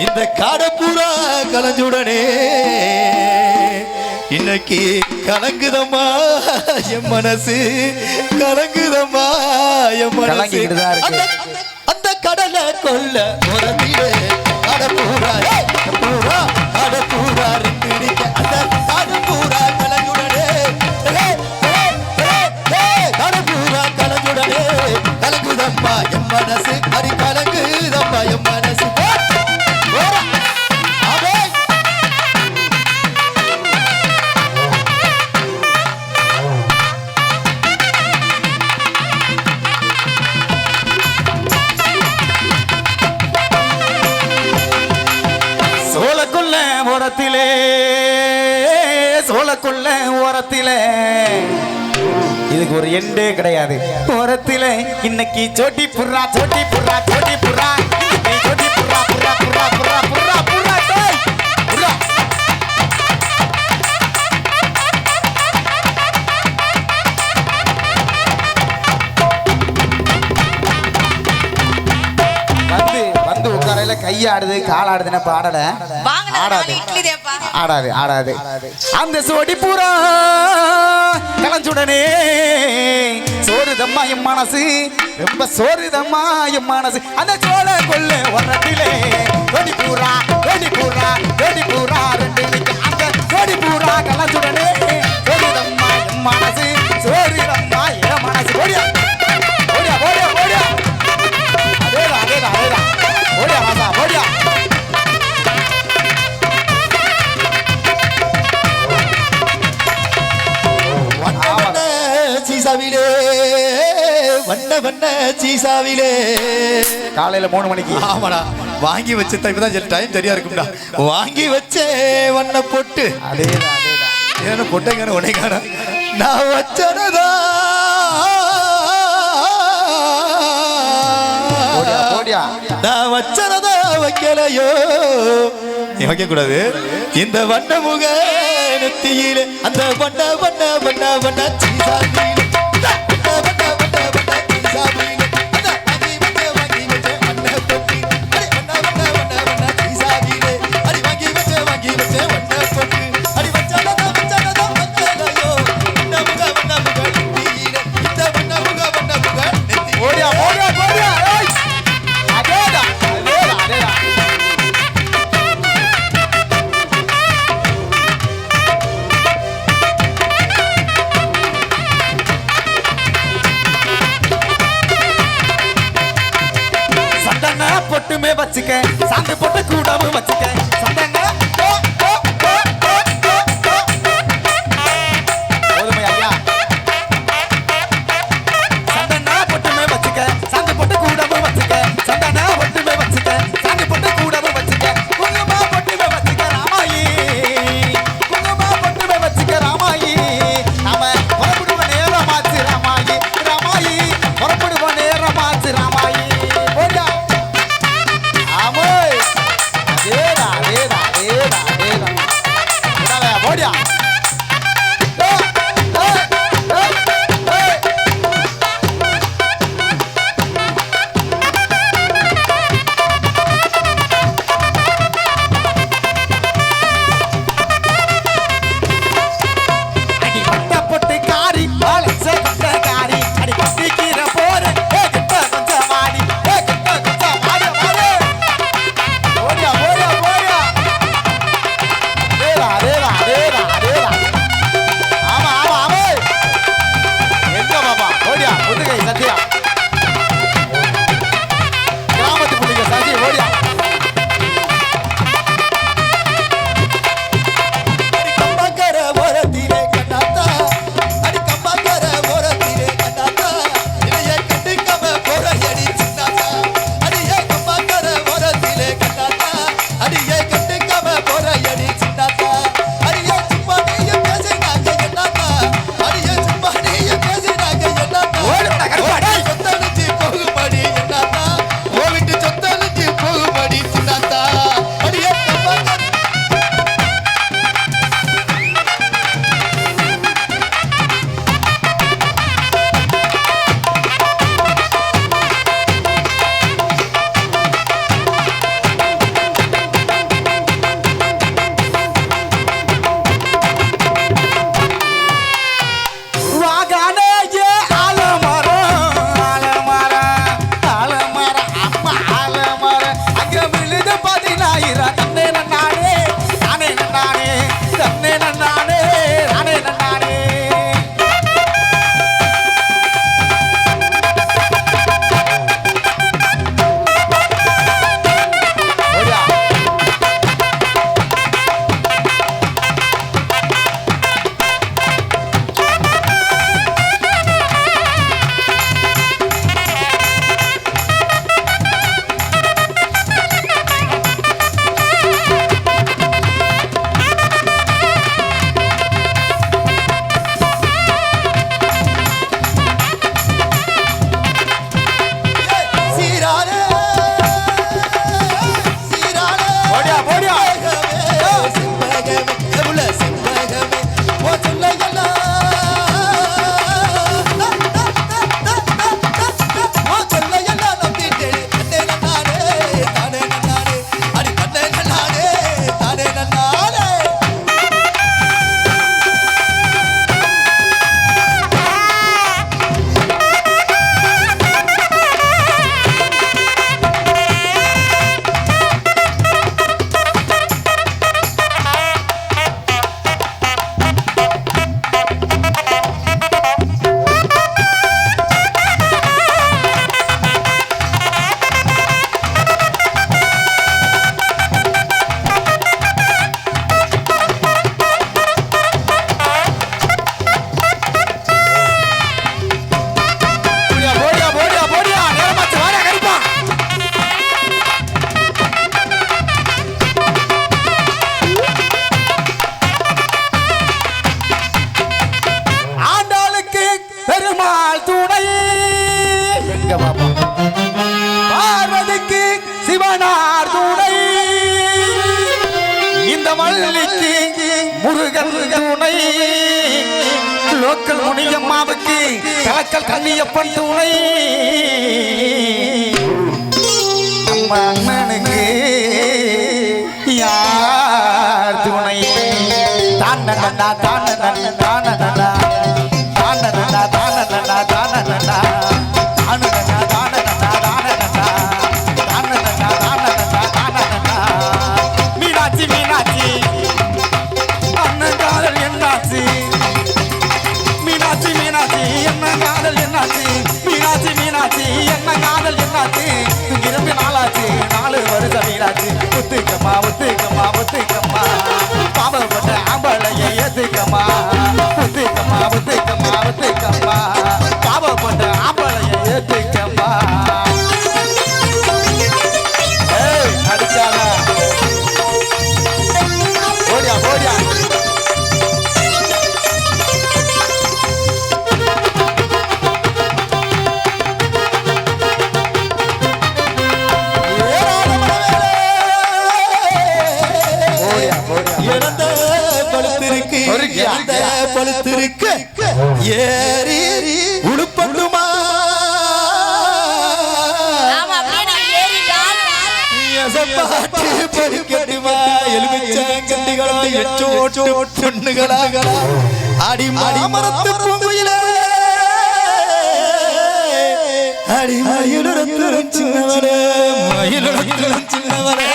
இந்த காடப்பூரா கலஞ்சுடனே இன்னைக்கு கலங்குதம்மா என் மனசு கலங்குதம்மா என் மனசு. அந்த கடலை கொல்ல உரத்திலே கடப்பூரா பூரா கடப்பூரா. ஓரத்திலே. இதுக்கு ஒரு எண்டே கிடையாது. ஓரத்திலே இன்னைக்கு சோட்டி புர்ரா சோட்டி புர்ரா சோட்டி புர்ரா இன்னைக்கு சோட்டி புர்ரா புர்ரா புர்ரா புர்ரா புர்ரா புர்ரா கையாடுது காலாடுதுன்னு பாடல ஆடாது. நாலு இட்லி தேப்பா. ஆடாது ஆடாது. அந்த சோடி பூரா கலஞ்சுடனே சோறுதம்மா என் மனசு ரொம்ப சோறுதம்மா என் மனசு. அந்த சோழ கொல்ல ஒரட்டிலே. கொடி பூரா கொடி பூரா கொடி பூரா ரெண்டு அந்த கொடி பூரா கலஞ்சுடனே சோறுதம்மா என் மனசு சீசாவிலே வண்ண வண்ண சீசாவிலே. காலையில மூணு மணிக்கு. ஆமாடா. வாங்கி வச்ச இப்பதான் டைம் சரியா இருக்கும்டா. வாங்கி வச்சே வண்ண பொட்டு. ஏன்னா பொட்டைக்கான உனைக்கான நான் வச்சனதா? நான் வச்சனதா வைக்கலையோ? நீ வைக்க கூடாது இந்த வண்ண முக நெத்தியிலே அந்த வண்ண வண்ண வண்ண வண்ண சீசாவிலே. stop. கண்ணியப்பன் துணை. நம்ம அண்ணனுக்கு யார் துணை? தான் தான் எச்சோட்டு பொண்ணுகளாக அடி மரத்து பொங்குயிலே. அடி மயிலுடன் சின்னவரே மயிலுடன் சின்னவரே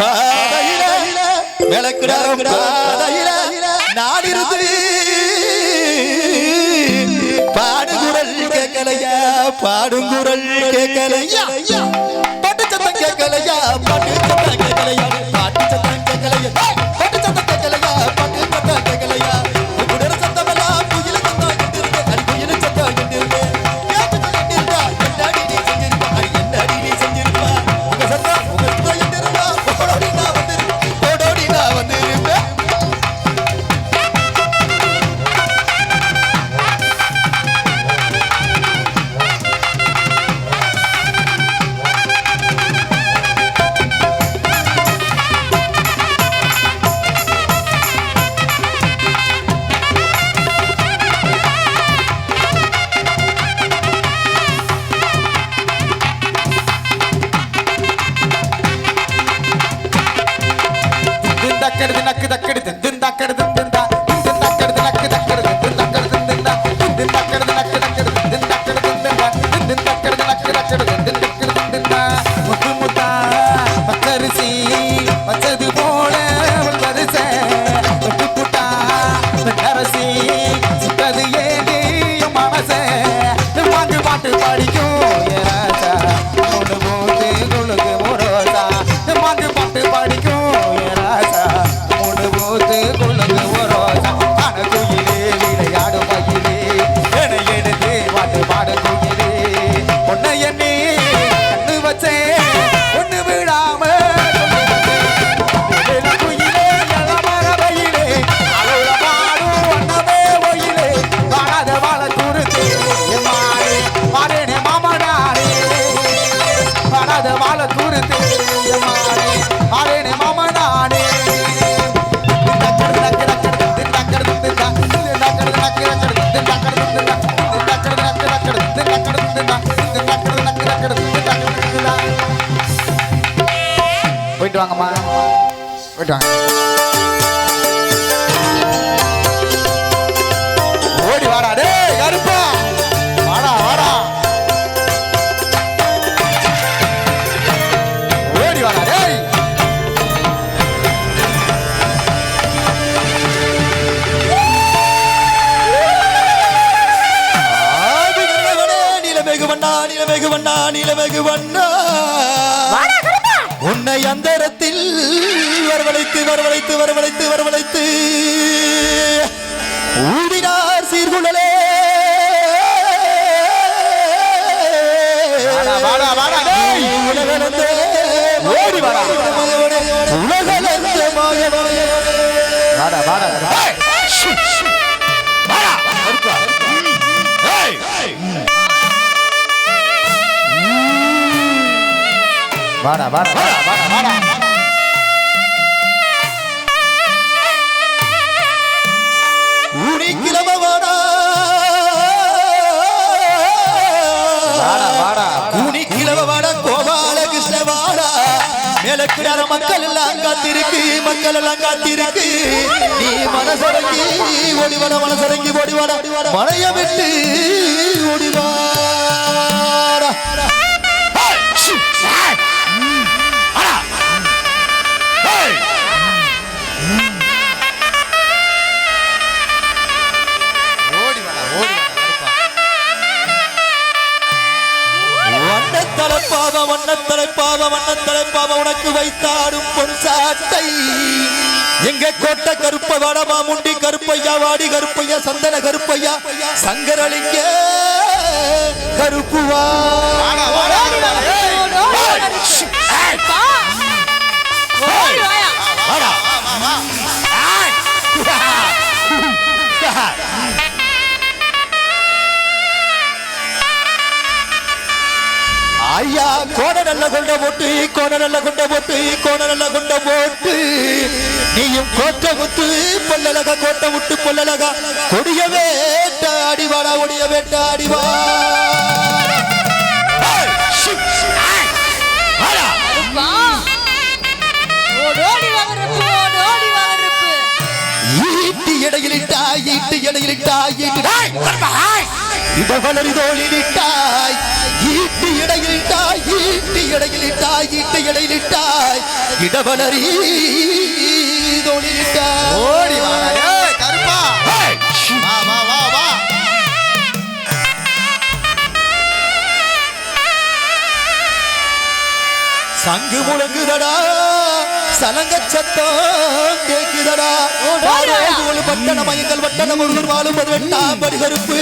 பாதையில விளக்குடாரம் பாதையில நாடிருந்து பாடுகுரல் கேட்கலையா பாடுங்குரல் கேட்கலையா பட்டு சத்தம் கேட்கலையா பட்டு சத்தம் கேட்கலையா Hey! தக்கு தக்கெடுத்து தின் தக்கெடுத்து தின் பார்க்கட்டாங்க ஓடி வாடா டே கருப்பா. வாடா வாடா. ஓடி வாடா டேய். நீலமேகு வண்ணா நீலமேகு வண்ணா நீலமேகு வண்ணா அந்தரத்தில் வரவழைத்து வரவழைத்து வரவழைத்து வரவழைத்து. ஊடினார் சீர்குழலே உலகளந்த. மாயவனே. வாடா வாடா. வாடா வாடா வாடா வாடா வாடா ஊடி கிளம்ப வாடா வாடா வாடா ஊடி மக்கள் எல்லாம் காத்திருக்கு மக்கள் எல்லாம் காத்திருக்கு நீ மனசரங்கி ஓடிவாட மனசரங்கி ஓடிவாட மழைய விட்டு ஓடிவாடா பாபா உனக்கு வைத்தாடும் பொன் சாட்டை. எங்க கோட்டை கருப்ப வடமா முண்டி கருப்பையா வாடி கருப்பையா சந்தன கருப்பையா சங்கரலிங்க கருப்புவா. ஐயா கோண நல்ல கொண்ட போட்டு கோண நல்ல கொண்ட போட்டு கோண நல்ல கொண்ட போட்டு நீயும் கோட்டை முத்து பொல்லலக கோட்டை முட்டு பொல்லலக. கொடிய வேட்ட அடிவாடா ஒடிய வேட்ட அடிவா. ஈட்டு இடையிலிட்டாய் ஈட்டு இடையிலிட்டாய் ஈட்டு. டேய், கர்ப்பா, டேய். இடவலரி தோளிலிட்டாய் ஈட்டு இடையிலிட்டாய் ஈட்டு இடையிலிட்டாய் ஈட்டு இடையிலிட்டாய் இடவலரி தோளிலிட்டாய் ஓடி கருப்பா. ஏய், வா வா வா வா. சங்கு முழங்குதடா. சலங்க சத்தம் கேக்குதடா பட்டணம் எங்கள் பட்டணம் ஒருவர் வாழும் ஒரு வெட்டாம் படி கருப்பு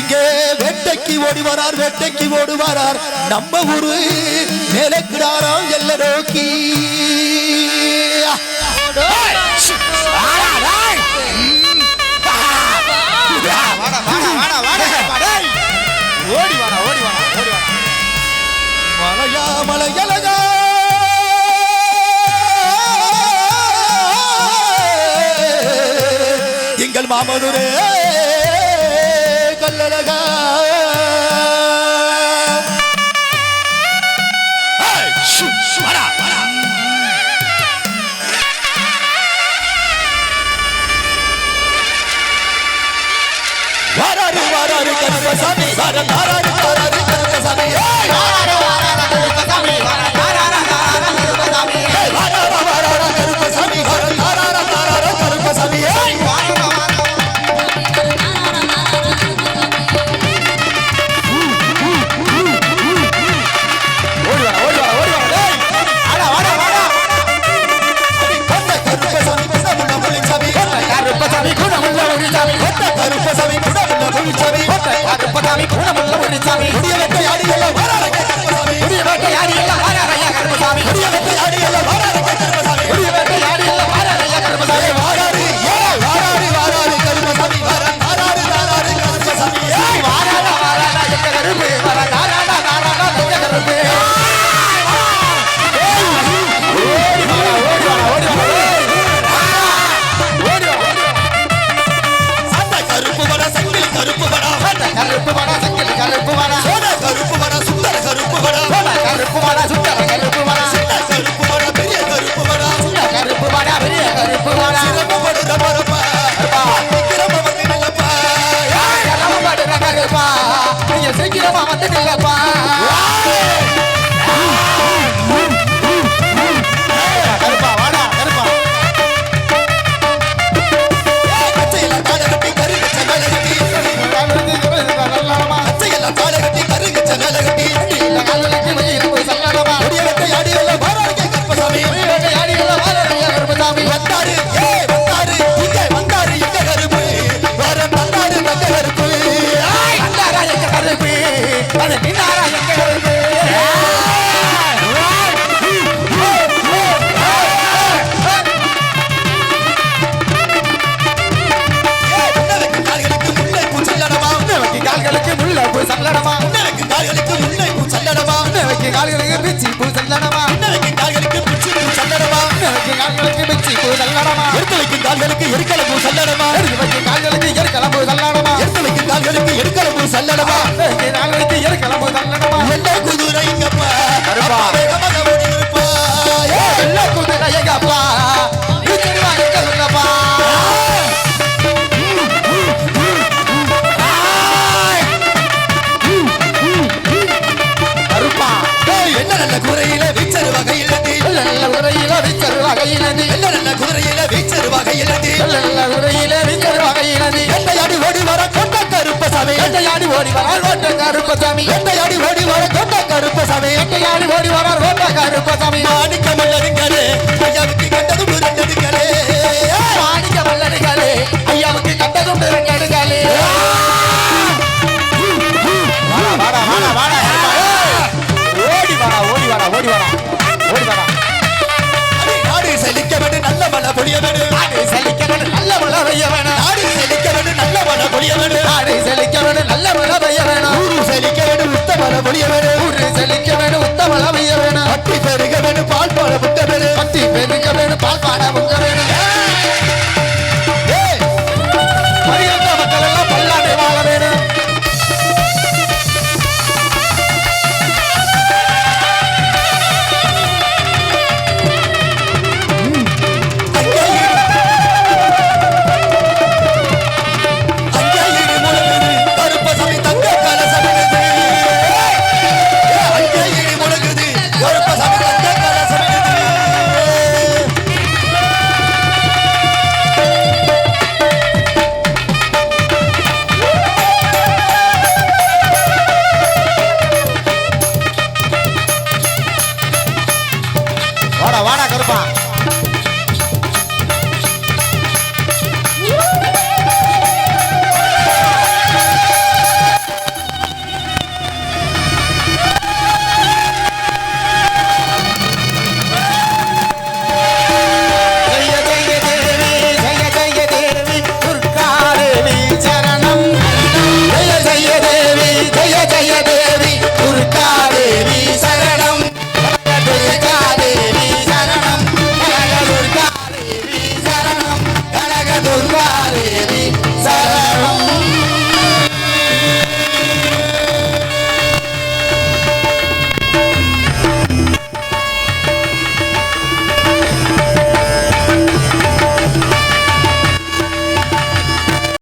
இங்கே வேட்டைக்கு ஓடி வரார் வேட்டைக்கு ஓடி வரார். நம்ம ஊரு மேலே கிடாரம் எல்ல நோக்கி. ஓடி வாடா ஓடி வாடா ஓடி வாடா. மலையா மலையழகா எங்கள் மாமதுரே கல்லழகா ஏய், ஷு, ஷு, வாடா, வாடா. கருப்பசாமி கருப்பசாமி. குணமுள்ள ஒரு சாமி கொடிய வெட்டையாடி எல்லாம் கருப்பசாமி. புதிய வேட்டையாடி எல்லாம் கருப்பசாமி வெட்டையாடி எல்லாம் பூ சல்லடமா எடுத்து வைக்கும் சல்லடமா எடுத்து வைக்கும் கால்களுக்கு எருக்கல பூ சல்லடமா சல்லடமா நாங்களுக்கு எருக்கல பூ சல்லடமா என்ன குதிரை என்ன குதிரை எங்கப்பா கருப்பசாமி எட்டையாடி ஓடி வரார்? ஓட்ட கருப்பசாமி. எட்டையாடி ஓடி வர கொண்ட கருப்பசாமி. எட்டையாடி ஓடி வரார்? ஓட்ட கருப்பசாமி. மாணிக்க மல்லருங்களே ஐயாவுக்கு கண்டது முரண்டெடுங்களே மாணிக்க வல்லடிகளே ஐயாவுக்கு கண்டதும் வாடா ஓடி வாடா ஓடி வாடா ஓடி வாடா ஓடி வாடா. நாடு செழிக்க வேண்டும் நல்ல மழை பொழிய வேண்டும் நாடு செழிக்க வேண்டும் நல்ல மழை பெய்ய வேணும். வேண்டும் நல்ல மழை பெய்ய வேணும் ஊரு செழிக்க வேண்டும் உத்த மழை பொழிய வேண்டும் ஊரு செழிக்க வேண்டும் உத்த மழை பெய்ய வேணும் பட்டி பெருக வேண்டும் பால் போல புட்ட வேண்டும் பத்தி பெருக்க வேணும் பால் பாட முங்க வேணும்